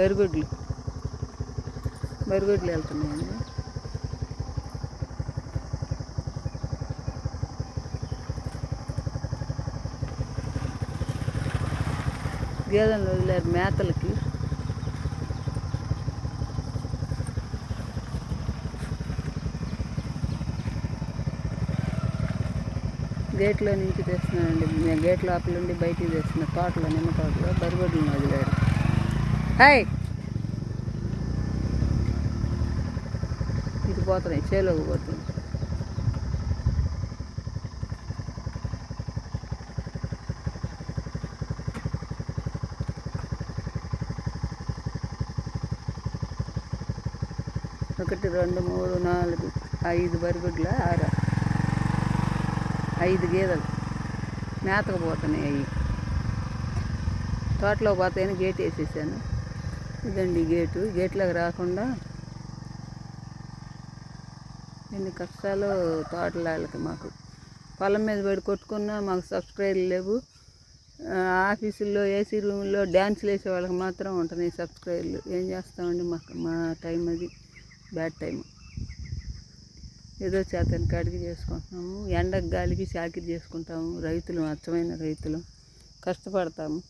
బరిగొడ్లు. బరిగొడ్లు వెళ్తున్నాయండి. గేదెలు వదిలేరు మేతలకి. గేట్లో నుంచి తెస్తున్నానండి మేము గేట్ లోపల నుండి బయటికి తెస్తున్నా తోటలో నిమ్మ తోటలో బరిగొడ్లు వదిలేరు. హాయ్ ఇది పోతున్నాయి చేలోకి పోతున్నాయి. ఒకటి రెండు మూడు నాలుగు ఐదు బరిగుడ్ల ఆరు ఐదు గేదెలు. మేతకు పోతున్నాయి అవి. తోటలో పోతాయని గేట్ వేసేసాను. ఇదండి గేటు. గేట్లోకి రాకుండా ఎన్ని కష్టాలు తోటలాళ్ళకి మాకు. పొలం మీద పడి కొట్టుకున్నా మాకు సబ్స్క్రైబర్లు లేవు. ఆఫీసుల్లో ఏసీ రూమ్లో డ్యాన్స్లు వేసే వాళ్ళకి మాత్రం ఉంటున్నాయి సబ్స్క్రైబర్లు. ఏం చేస్తామండి మాకు? మా టైం అది. Bad time. ఏదో చేతని కాడికి చేసుకుంటున్నాము. ఎండకు గాలికి చాకిరి చేసుకుంటాము. రైతులు అచ్చమైన రైతులు. కష్టపడతాము.